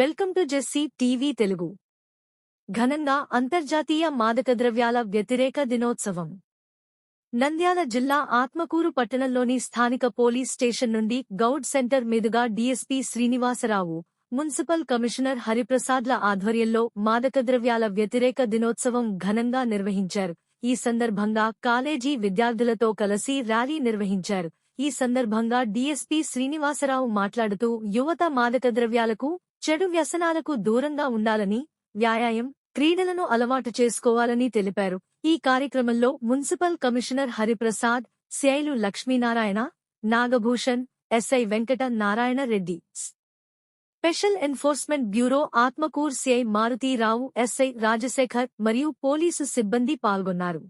Welcome to Jessie TV Telugu. ఘనంగా అంతర్జాతీయ మాదకద్రవ్యాల వ్యతిరేక దినోత్సవం. నంద్యాల జిల్లా ఆత్మకూరు పట్టణంలోని స్థానిక పోలీస్ స్టేషన్ నుండి గౌడ్ సెంటర్ మీదుగా డీఎస్పీ శ్రీనివాసరావు మున్సిపల్ కమిషనర్ హరిప్రసాద్ల ఆధ్వర్యంలో మాదకద్రవ్యాల వ్యతిరేక దినోత్సవం ఘనంగా నిర్వహించారు. ఈ సందర్భంగా కాలేజీ విద్యార్థులతో కలిసి ర్యాలీ నిర్వహించారు. ఈ సందర్భంగా డీఎస్పీ శ్రీనివాసరావు మాట్లాడుతూ యువత మాదకద్రవ్యాలకు చెడు వ్యసనాలకు దూరంగా ఉండాలని వ్యాయామం క్రీడలను అలవాటు చేసుకోవాలని తెలిపారు. ఈ కార్యక్రమంలో municipal commissioner Hariprasad సిఐలు Lakshminarayana Nagabhushan SI Venkata Narayana Reddy. Special enforcement bureau Atmakur CI Marutirao SI Rajasekhar మరియు పోలీసు సిబ్బంది పాల్గొన్నారు.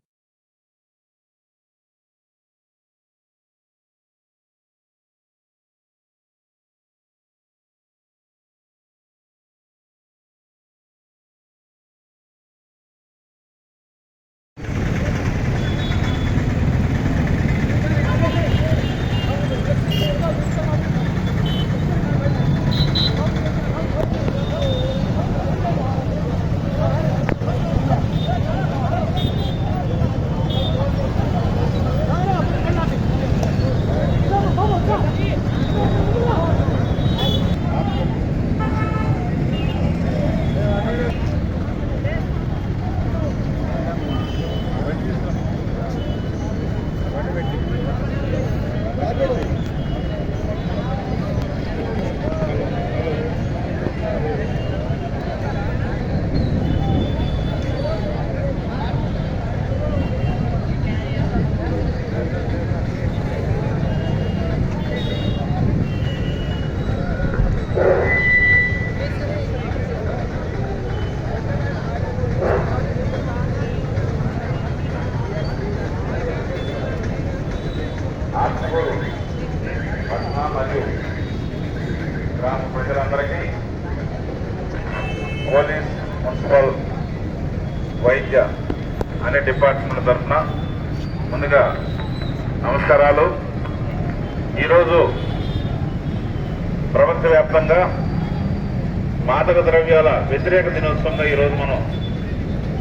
ఆత్మకూరు పట్టణ మరియు గ్రామ ప్రజలందరికీ పోలీస్ మున్సిపల్ వైద్య అనే డిపార్ట్మెంట్ తరఫున ముందుగా నమస్కారాలు ఈరోజు ప్రపంచవ్యాప్తంగా మాదక ద్రవ్యాల వ్యతిరేక దినోత్సవంగా ఈరోజు మనం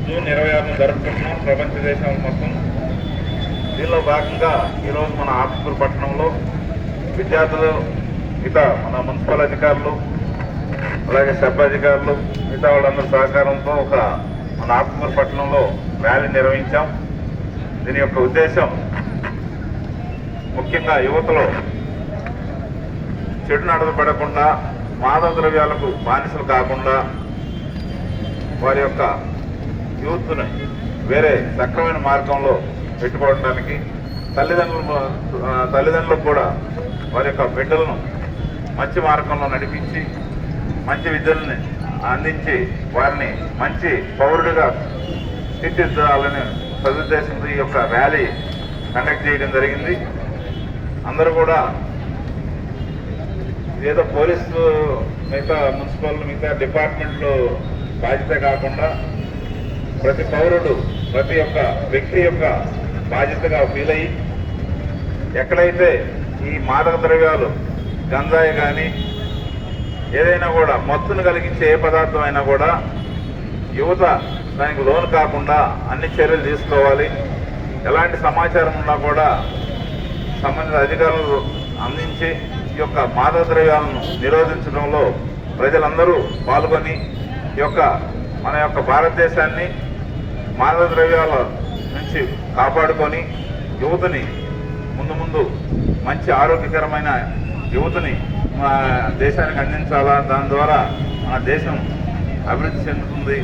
జూన్ ఇరవై ఆరును జరుపుకుంటున్నాం ప్రపంచ దేశాల మొత్తం దీనిలో భాగంగా ఈరోజు మన ఆత్మకూరు పట్టణంలో విద్యార్థులు మిగతా మన మున్సిపల్ అధికారులు అలాగే సబ్ అధికారులు మిగతా వాళ్ళందరి సహకారంతో ఒక మన ఆత్మకూరు పట్టణంలో ర్యాలీ నిర్వహించాం. దీని యొక్క ఉద్దేశం ముఖ్యంగా యువతలో చెడు నడత పడకుండా మాదక ద్రవ్యాలకు బానిసలు కాకుండా వారి యొక్క యూత్ని వేరే సక్రమైన మార్గంలో పెట్టుకోవడానికి తల్లిదండ్రులు తల్లిదండ్రులకు కూడా వారి యొక్క బిడ్డలను మంచి మార్గంలో నడిపించి మంచి విద్యల్ని అందించి వారిని మంచి పౌరుడిగా తీర్చిదిద్దాలని సదుద్దేశంతో ఈ యొక్క ర్యాలీ కండక్ట్ చేయడం జరిగింది. అందరూ కూడా ఏదో పోలీసు మిగతా మున్సిపల్ మిగతా డిపార్ట్మెంట్లు బాధ్యత కాకుండా ప్రతి పౌరుడు ప్రతి ఒక్క వ్యక్తి యొక్క బాధ్యతగా ఫీల్ అయ్యి ఎక్కడైతే ఈ మాదక ద్రవ్యాలు గంజాయి కానీ ఏదైనా కూడా మత్తును కలిగించే ఏ పదార్థం అయినా కూడా యువత దానికి లోను కాకుండా అన్ని చర్యలు తీసుకోవాలి. ఎలాంటి సమాచారం ఉన్నా కూడా సంబంధిత అధికారులు అందించి ఈ యొక్క మాదక ద్రవ్యాలను నిరోధించడంలో ప్రజలందరూ పాల్గొని ఈ యొక్క మన యొక్క భారతదేశాన్ని మాదక ద్రవ్యాల నుంచి కాపాడుకొని యువతని ముందు ముందు మంచి ఆరోగ్యకరమైన యువతని మా దేశానికి అందించాలా? దాని ద్వారా మన దేశం అభివృద్ధి చెందుతుంది.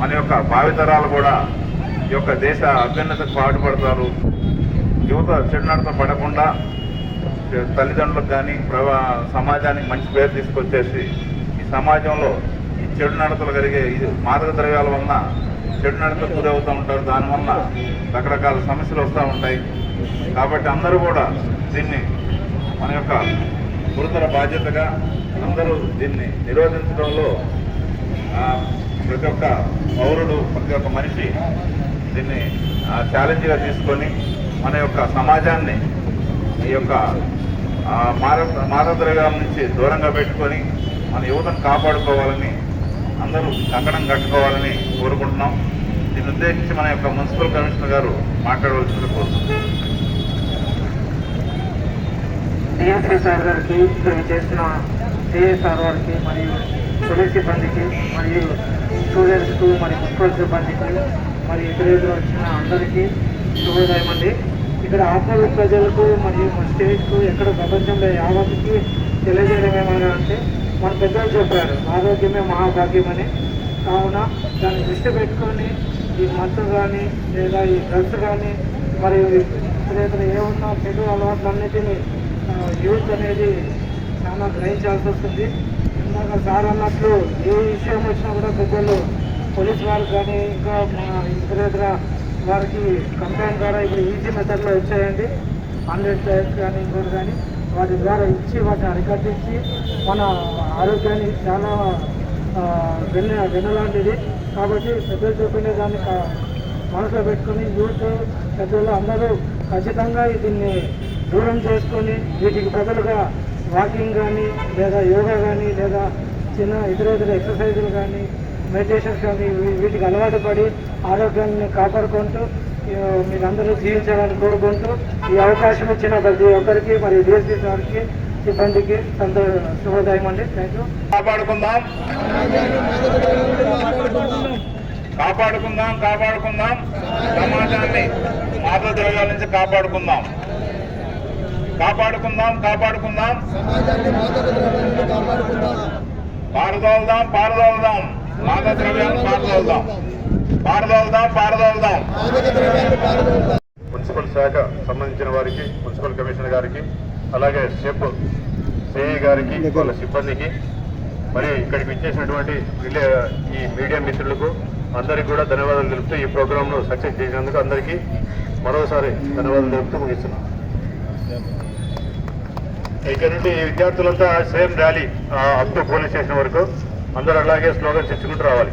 మన యొక్క భావితరాలు కూడా ఈ యొక్క దేశ అభ్యున్నతకు పాటుపడతారు. యువత చెడునడత పడకుండా తల్లిదండ్రులకు కానీ ప్రభా సమాజానికి మంచి పేరు తీసుకొచ్చేసి ఈ సమాజంలో ఈ చెడు నడతలు కలిగే ఇది మాదక ద్రవ్యాల వలన చెడు నడతకు గురవుతూ ఉంటారు. దానివల్ల రకరకాల సమస్యలు వస్తూ ఉంటాయి. కాబట్టి అందరూ కూడా దీన్ని మన యొక్క గురుతర బాధ్యతగా అందరూ దీన్ని నిరోధించడంలో ప్రతి ఒక్క పౌరుడు ప్రతి ఒక్క మనిషి దీన్ని ఛాలెంజ్గా తీసుకొని మన యొక్క సమాజాన్ని ఈ యొక్క మార మాదక నుంచి దూరంగా పెట్టుకొని మన యువతను కాపాడుకోవాలని అందరూ కంకణం కట్టుకోవాలని కోరుకుంటున్నాం. దీన్ని ఉద్దేశించి మన యొక్క మున్సిపల్ కమిషనర్ గారు మాట్లాడవలసింది కోరుతున్నాం. డిఎస్పీ సార్ గారికి చేసిన సిఎస్ఆర్ వారికి మరియు పోలీస్ సిబ్బందికి మరియు స్టూడెంట్స్కు మరియు మున్సిపల్ సిబ్బందికి మరియు ఇతర ఇతర వచ్చిన అందరికీ శుభోదయం అండి. ఇక్కడ ఆత్మీయ ప్రజలకు మరియు మన స్టేట్కు ఎక్కడ ప్రపంచంలో యావత్కి తెలియజేయడం ఏమైనా అంటే మన పెద్దలు చెప్పారు ఆరోగ్యమే మహాభాగ్యం అని కావున దాన్ని దృష్టి పెట్టుకొని ఈ మత్తు కానీ లేదా ఈ డ్రగ్స్ కానీ మరియు ఇతర ఇతర ఏమున్నా చెడు అలవాట్లన్నిటినీ ఆ, యూత్ అనేది చాలా గ్రహించాల్సి వస్తుంది. ఇందాక సార్ అన్నట్లు ఏ విషయం వచ్చినా కూడా పెద్దలు పోలీస్ వారు కానీ ఇంకా మా ఇతర వారికి కంప్లైంట్ ద్వారా ఇప్పుడు ఈజీ మెథడ్లో వచ్చాయండి. హండ్రెడ్ టైప్స్ కానీ ఇంకోటి కానీ. వాటి ద్వారా ఇచ్చి వాటిని అరికట్టించి మన ఆరోగ్యాన్ని చాలా ఆ, వెన్న వెన్నలాంటిది. కాబట్టి పెద్దలు చెప్పిన దాన్ని మనసులో పెట్టుకొని యూత్ పెద్దలు అందరూ ఖచ్చితంగా దీన్ని దూరం చేసుకొని వీటికి బదులుగా వాకింగ్ కానీ లేదా యోగా కానీ లేదా చిన్న ఇతర ఇతర ఎక్సర్సైజులు కానీ మెడిటేషన్స్ కానీ వీటికి అలవాటు పడి ఆరోగ్యాన్ని కాపాడుకుంటూ మీరందరూ జీవించాలని కోరుకుంటూ ఈ అవకాశం ఇచ్చిన ప్రతి ఒక్కరికి మరి డిఎస్పీ సార్కి సిబ్బందికి సంతో శుభోదయం అండి. Thank you. కాపాడుకుందాం. కాపాడుకుందాం కాపాడుకుందాం. సమాజాన్ని మాదక ద్రవ్యాల నుంచి కాపాడుకుందాం. కాపాడుకుందాం కాపాడుకుందాం. పారదోల్దాం పారదోల్దాం. మాదక ద్రవ్యాలను పారదోల్దాం. పారదోలుదాం పారదోలుదాం. మున్సిపల్ శాఖ సంబంధించిన వారికి మున్సిపల్ కమిషనర్ గారికి అలాగే సెప్ సిఐ గారికి వాళ్ళ సిబ్బందికి మరి ఇక్కడికి ఇచ్చేసినటువంటి ఈ మీడియా మిత్రులకు అందరికీ కూడా ధన్యవాదాలు తెలుపుతూ ఈ ప్రోగ్రాంను సక్సెస్ చేసినందుకు అందరికీ మరోసారి ధన్యవాదాలు తెలుపుతూ ముగిస్తున్నాం. ఇక్కడ నుండి విద్యార్థులంతా same rally up police station వరకు అందరూ అలాగే స్లోగన్స్ ఇచ్చుకుంటూ రావాలి.